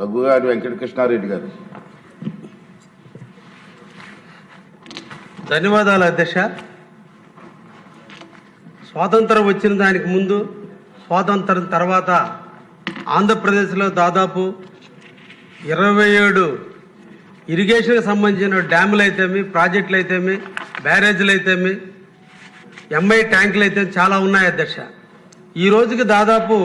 రఘుగారి వెంకటకృష్ణారెడ్డి గారు. ధన్యవాదాలు అధ్యక్ష. స్వాతంత్రం వచ్చిన దానికి ముందు స్వాతంత్రం తర్వాత ఆంధ్రప్రదేశ్లో దాదాపు ఇరవై ఏడు ఇరిగేషన్కి సంబంధించిన డ్యాములు అయితేమి ప్రాజెక్టులు అయితేమి బ్యారేజీలు అయితేమి ఎంఐ ట్యాంకులు అయితే చాలా ఉన్నాయి అధ్యక్ష. ఈ రోజుకి దాదాపు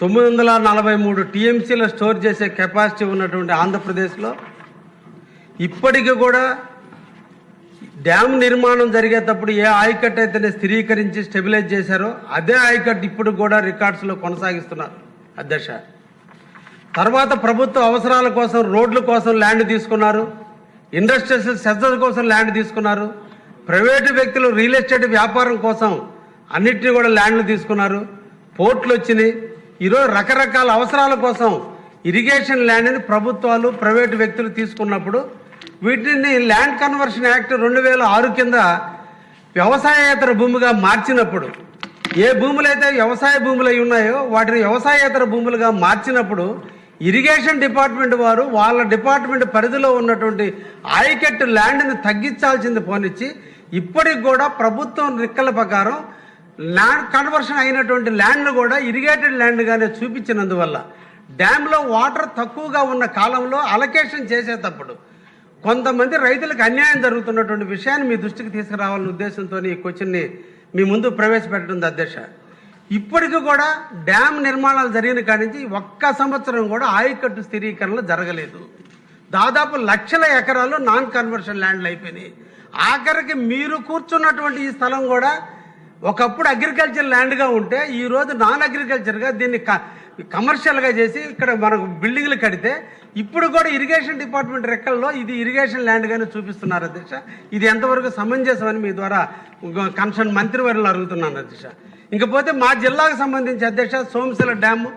తొమ్మిది వందల నలభై మూడు టీఎంసీలో స్టోర్ చేసే కెపాసిటీ ఉన్నటువంటి ఆంధ్రప్రదేశ్లో ఇప్పటికీ కూడా డ్యామ్ నిర్మాణం జరిగేటప్పుడు ఏ ఆయకట్ అయితేనే స్థిరీకరించి స్టెబిలైజ్ చేశారో అదే ఆయకట్ ఇప్పుడు కూడా రికార్డ్స్లో కొనసాగిస్తున్నారు అధ్యక్ష. తర్వాత ప్రభుత్వ అవసరాల కోసం రోడ్ల కోసం ల్యాండ్ తీసుకున్నారు. ఇండస్ట్రియల్ సెజర్ కోసం ల్యాండ్ తీసుకున్నారు. ప్రైవేటు వ్యక్తులు రియల్ ఎస్టేట్ వ్యాపారం కోసం అన్నిటినీ కూడా ల్యాండ్లు తీసుకున్నారు. పోర్ట్లు వచ్చినాయి. ఈరోజు రకరకాల అవసరాల కోసం ఇరిగేషన్ ల్యాండ్ని ప్రభుత్వాలు ప్రైవేటు వ్యక్తులు తీసుకున్నప్పుడు వీటిని ల్యాండ్ కన్వర్షన్ యాక్ట్ రెండు వేల ఆరు కింద వ్యవసాయేతర భూమిగా మార్చినప్పుడు ఏ భూములైతే వ్యవసాయ భూములు అయి ఉన్నాయో వాటిని వ్యవసాయేతర భూములుగా మార్చినప్పుడు ఇరిగేషన్ డిపార్ట్మెంట్ వారు వాళ్ళ డిపార్ట్మెంట్ పరిధిలో ఉన్నటువంటి ఆయకట్టు ల్యాండ్ని తగ్గించాల్సింది పోనిచ్చి ఇప్పటికి కూడా ప్రభుత్వం రిక్కల ప్రకారం ల్యాండ్ కన్వర్షన్ అయినటువంటి ల్యాండ్ను కూడా ఇరిగేటెడ్ ల్యాండ్గానే చూపించినందువల్ల డ్యాంలో వాటర్ తక్కువగా ఉన్న కాలంలో అలొకేషన్ చేసేటప్పుడు కొంతమంది రైతులకు అన్యాయం జరుగుతున్నటువంటి విషయాన్ని మీ దృష్టికి తీసుకురావాలనే ఉద్దేశంతో ఈ క్వశ్చన్ని మీ ముందు ప్రవేశపెట్టడం అధ్యక్ష. ఇప్పటికీ కూడా డ్యామ్ నిర్మాణాలు జరిగిన కాడి నుంచి ఒక్క సంవత్సరం కూడా ఆయకట్టు స్థిరీకరణలు జరగలేదు. దాదాపు లక్షల ఎకరాలు నాన్ కన్వర్షన్ ల్యాండ్లు అయిపోయినాయి. ఆఖరికి మీరు కూర్చున్నటువంటి ఈ స్థలం కూడా ఒకప్పుడు అగ్రికల్చర్ ల్యాండ్గా ఉంటే ఈరోజు నాన్ అగ్రికల్చర్గా దీన్ని క- కమర్షియల్గా చేసి ఇక్కడ మనకు బిల్డింగ్లు కడితే ఇప్పుడు కూడా ఇరిగేషన్ డిపార్ట్మెంట్ రెక్కల్లో ఇది ఇరిగేషన్ ల్యాండ్గానే చూపిస్తున్నారు అధ్యక్ష. ఇది ఎంతవరకు సమంజసమని మీ ద్వారా కన్సర్న్ మంత్రివర్యులు అడుగుతున్నాను అధ్యక్ష. ఇంకపోతే మా జిల్లాకు సంబంధించి అధ్యక్ష సోమశిల డ్యాము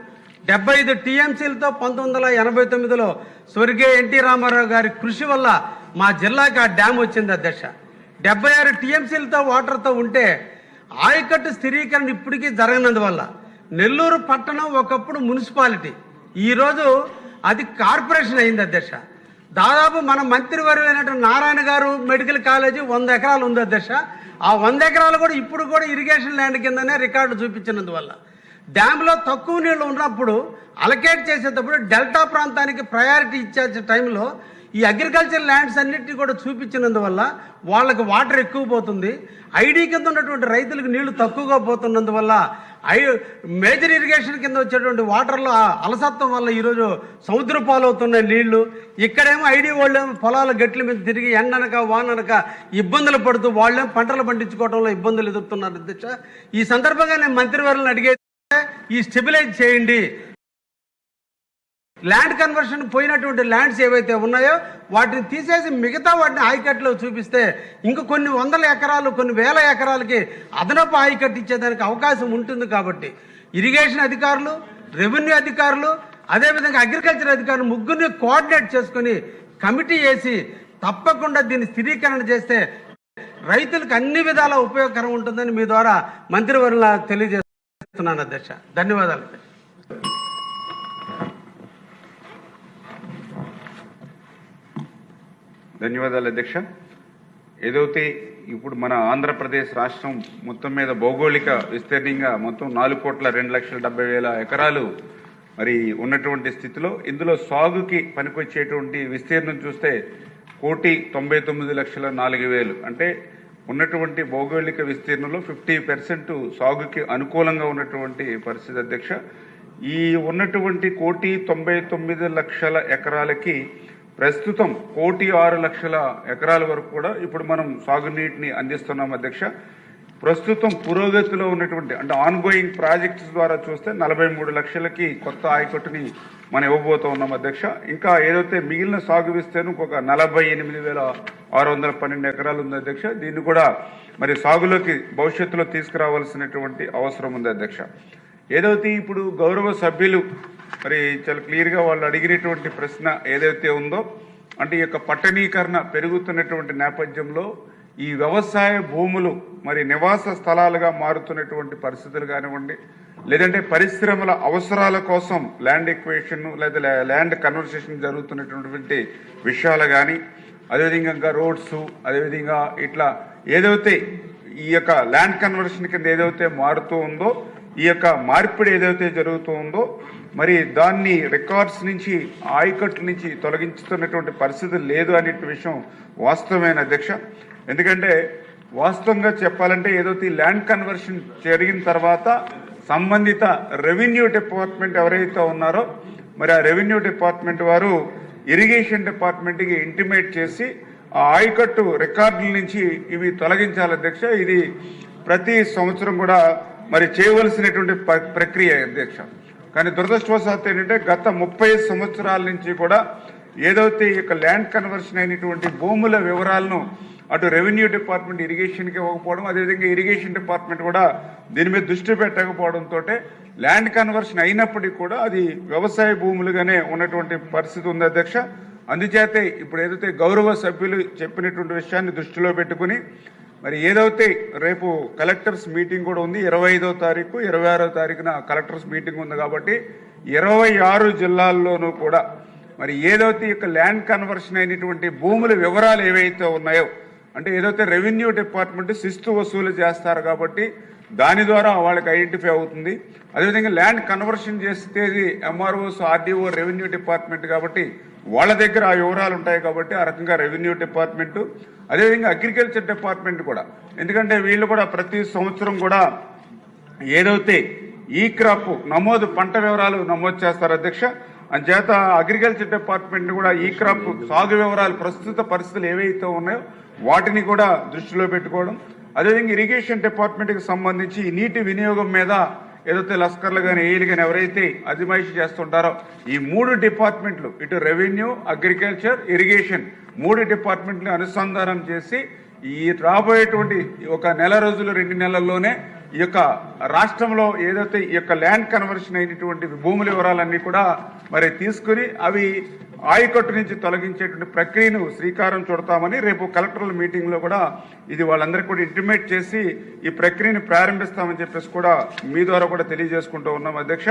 డెబ్బై ఐదు టీఎంసీలతో పంతొమ్మిది వందల ఎనభై తొమ్మిదిలో స్వర్గీయ ఎన్టీ రామారావు గారి కృషి వల్ల మా జిల్లాకి ఆ డ్యామ్ వచ్చింది అధ్యక్ష. డెబ్బై ఆరు టీఎంసీలతో వాటర్తో ఉంటే ఆయకట్టు స్థిరీకరణ ఇప్పటికీ జరగనందువల్ల నెల్లూరు పట్టణం ఒకప్పుడు మున్సిపాలిటీ. ఈరోజు అది కార్పొరేషన్ అయింది అధ్యక్ష. దాదాపు మన మంత్రివర్యులైనటువంటి నారాయణ గారు మెడికల్ కాలేజీ వంద ఎకరాలు ఉంది అధ్యక్ష. ఆ వంద ఎకరాలు కూడా ఇప్పుడు కూడా ఇరిగేషన్ ల్యాండ్ కిందనే రికార్డు చూపించినందువల్ల. డ్యాంలో తక్కువ నీళ్ళు ఉన్నప్పుడు అలకేట్ చేసేటప్పుడు డెల్టా ప్రాంతానికి ప్రయారిటీ ఇచ్చే టైంలో ఈ అగ్రికల్చర్ ల్యాండ్స్ అన్నిటిని కూడా చూపించినందువల్ల వాళ్ళకి వాటర్ ఎక్కువ పోతుంది. ఐడి కింద ఉన్నటువంటి రైతులకు నీళ్ళు తక్కువగా పోతున్నందువల్ల ఐ మేజర్ ఇరిగేషన్ కింద వచ్చేటువంటి వాటర్లో అలసత్వం వల్ల ఈరోజు సముద్ర పాలవుతున్న నీళ్ళు. ఇక్కడేమో ఐడి వాళ్ళేమో పొలాల గట్ల మీద తిరిగి ఎండనక వాననక ఇబ్బందులు పడుతూ వాళ్ళేమో పంటలు పండించుకోవడంలో ఇబ్బందులు ఎదుర్కొన్నారు అధ్యక్ష ఈ సందర్భంగా నేను మంత్రివర్యులను అడిగేది ఈ స్టెబిలైజ్ చేయండి. ల్యాండ్ కన్వర్షన్ పోయినటువంటి ల్యాండ్స్ ఏవైతే ఉన్నాయో వాటిని తీసేసి మిగతా వాటిని ఆయకట్లో చూపిస్తే ఇంక కొన్ని వందల ఎకరాలు కొన్ని వేల ఎకరాలకి అదనపు ఆయకట్టు ఇచ్చేదానికి అవకాశం ఉంటుంది కాబట్టి ఇరిగేషన్ అధికారులు రెవెన్యూ అధికారులు అదేవిధంగా అగ్రికల్చర్ అధికారులు ముగ్గురిని కోఆర్డినేట్ చేసుకొని కమిటీ వేసి తప్పకుండా దీన్ని స్థిరీకరణ చేస్తే రైతులకు అన్ని విధాల ఉపయోగకరం ఉంటుందని మీ ద్వారా మంత్రివర్యుల చేస్తున్నాను అధ్యక్ష. ధన్యవాదాలు. ధన్యవాదాలు అధ్యక్ష. ఏదైతే ఇప్పుడు మన ఆంధ్రప్రదేశ్ రాష్ట్రం మొత్తం మీద భౌగోళిక విస్తీర్ణంగా మొత్తం నాలుగు కోట్ల రెండు లక్షల డెబ్బై వేల ఎకరాలు మరి ఉన్నటువంటి స్థితిలో ఇందులో సాగుకి పనికొచ్చేటువంటి విస్తీర్ణం చూస్తే కోటి తొంభై తొమ్మిది లక్షల నాలుగు వేలు. అంటే ఉన్నటువంటి భౌగోళిక విస్తీర్ణంలో ఫిఫ్టీ పర్సెంట్ సాగుకి అనుకూలంగా ఉన్నటువంటి పరిస్థితి అధ్యక్ష. ఈ ఉన్నటువంటి కోటి తొంభై తొమ్మిది లక్షల ఎకరాలకి ప్రస్తుతం కోటి ఆరు లక్షల ఎకరాల వరకు కూడా ఇప్పుడు మనం సాగునీటిని అందిస్తున్నాం అధ్యక్ష. ప్రస్తుతం పురోగతిలో ఉన్నటువంటి అంటే ఆన్గోయింగ్ ప్రాజెక్ట్స్ ద్వారా చూస్తే నలభై మూడు లక్షలకి కొత్త ఆయకట్టుని మనం ఇవ్వబోతూ ఉన్నాం అధ్యక్ష. ఇంకా ఏదైతే మిగిలిన సాగు విస్తీర్ణం ఇంకొక నలభై ఎనిమిది వేల ఆరు వందల పన్నెండు ఎకరాలు ఉంది అధ్యక్ష. దీన్ని కూడా మరి సాగులోకి భవిష్యత్తులో తీసుకురావాల్సినటువంటి అవసరం ఉంది అధ్యక్ష. ఏదైతే ఇప్పుడు గౌరవ సభ్యులు మరి చాలా క్లియర్గా వాళ్ళు అడిగినటువంటి ప్రశ్న ఏదైతే ఉందో అంటే ఈ యొక్క పట్టణీకరణ పెరుగుతున్నటువంటి నేపథ్యంలో ఈ వ్యవసాయ భూములు మరి నివాస స్థలాలుగా మారుతున్నటువంటి పరిస్థితులు కానివ్వండి లేదంటే పరిశ్రమల అవసరాల కోసం ల్యాండ్ ఎక్వేషన్ లేదా ల్యాండ్ కన్వర్సేషన్ జరుగుతున్నటువంటి విషయాలు కానీ అదేవిధంగా ఇంకా రోడ్స్ అదేవిధంగా ఇట్లా ఏదైతే ఈ యొక్క ల్యాండ్ కన్వర్షన్ కింద ఏదైతే మారుతూ ఉందో ఈ యొక్క మార్పిడి ఏదైతే జరుగుతూ ఉందో మరి దాన్ని రికార్డ్స్ నుంచి ఆయకట్టు నుంచి తొలగించుతున్నటువంటి పరిస్థితి లేదు అనే విషయం వాస్తవమైన అధ్యక్ష. ఎందుకంటే వాస్తవంగా చెప్పాలంటే ఏదైతే ల్యాండ్ కన్వర్షన్ జరిగిన తర్వాత సంబంధిత రెవెన్యూ డిపార్ట్మెంట్ ఎవరైతే ఉన్నారో మరి ఆ రెవెన్యూ డిపార్ట్మెంట్ వారు ఇరిగేషన్ డిపార్ట్మెంట్కి ఇంటిమేట్ చేసి ఆ ఆయకట్టు రికార్డుల నుంచి ఇవి తొలగించాలి అధ్యక్ష. ఇది ప్రతి సంవత్సరం కూడా మరి చేయవలసినటువంటి ప్రక్రియ అధ్యక్ష. కానీ దురదృష్టవశాత్తు ఏంటంటే గత ముప్పై సంవత్సరాల నుంచి కూడా ఏదైతే ఈ యొక్క ల్యాండ్ కన్వర్షన్ అయినటువంటి భూముల వివరాలను అటు రెవెన్యూ డిపార్ట్మెంట్ ఇరిగేషన్కి ఇవ్వకపోవడం అదేవిధంగా ఇరిగేషన్ డిపార్ట్మెంట్ కూడా దీని మీద దృష్టి పెట్టకపోవడంతో ల్యాండ్ కన్వర్షన్ అయినప్పటికీ కూడా అది వ్యవసాయ భూములుగానే ఉన్నటువంటి పరిస్థితి ఉంది అధ్యక్ష. అందుచేతే ఇప్పుడు ఏదైతే గౌరవ సభ్యులు చెప్పినటువంటి విషయాన్ని దృష్టిలో పెట్టుకుని మరి ఏదైతే రేపు కలెక్టర్స్ మీటింగ్ కూడా ఉంది ఇరవై ఐదో తారీఖు ఇరవై ఆరో తారీఖున కలెక్టర్స్ మీటింగ్ ఉంది కాబట్టి ఇరవై ఆరు జిల్లాల్లోనూ కూడా మరి ఏదైతే యొక్క ల్యాండ్ కన్వర్షన్ అయినటువంటి భూముల వివరాలు ఏవైతే ఉన్నాయో అంటే ఏదైతే రెవెన్యూ డిపార్ట్మెంట్ శిస్తు వసూలు చేస్తారు కాబట్టి దాని ద్వారా వాళ్ళకి ఐడెంటిఫై అవుతుంది. అదేవిధంగా ల్యాండ్ కన్వర్షన్ చేసేది ఎంఆర్ఓస్ ఆర్డీఓ రెవెన్యూ డిపార్ట్మెంట్ కాబట్టి వాళ్ళ దగ్గర ఆ వివరాలు ఉంటాయి కాబట్టి ఆ రకంగా రెవెన్యూ డిపార్ట్మెంట్ అదేవిధంగా అగ్రికల్చర్ డిపార్ట్మెంట్ కూడా. ఎందుకంటే వీళ్ళు కూడా ప్రతి సంవత్సరం కూడా ఏదైతే ఈ క్రాప్ నమోదు పంట వివరాలు నమోదు చేస్తారు అధ్యక్ష. అంచేత అగ్రికల్చర్ డిపార్ట్మెంట్ కూడా ఈ క్రాప్ సాగు వివరాలు ప్రస్తుత పరిస్థితులు ఏవైతే ఉన్నాయో వాటిని కూడా దృష్టిలో పెట్టుకోవడం. అదేవిధంగా ఇరిగేషన్ డిపార్ట్మెంట్కి సంబంధించి నీటి వినియోగం మీద ఏదైతే లస్కర్లు కానీ ఏఈలు కానీ ఎవరైతే అజమాయిషి చేస్తుంటారో ఈ మూడు డిపార్ట్మెంట్లు ఇటు రెవెన్యూ అగ్రికల్చర్ ఇరిగేషన్ మూడు డిపార్ట్మెంట్లు అనుసంధానం చేసి ఈ రాబోయేటువంటి ఒక నెల రోజులు రెండు నెలల్లోనే ఈ యొక్క రాష్ట్రంలో ఏదైతే ఈ యొక్క ల్యాండ్ కన్వర్షన్ అయినటువంటి భూముల వివరాలన్నీ కూడా మరి తీసుకుని అవి ఆయకట్టు నుంచి తొలగించేటువంటి ప్రక్రియను శ్రీకారం చుడతామని రేపు కలెక్టర్ల మీటింగ్లో కూడా ఇది వాళ్ళందరికీ కూడా ఇంటిమేట్ చేసి ఈ ప్రక్రియను ప్రారంభిస్తామని చెప్పేసి కూడా మీ ద్వారా కూడా తెలియజేసుకుంటూ ఉన్నాం అధ్యక్ష.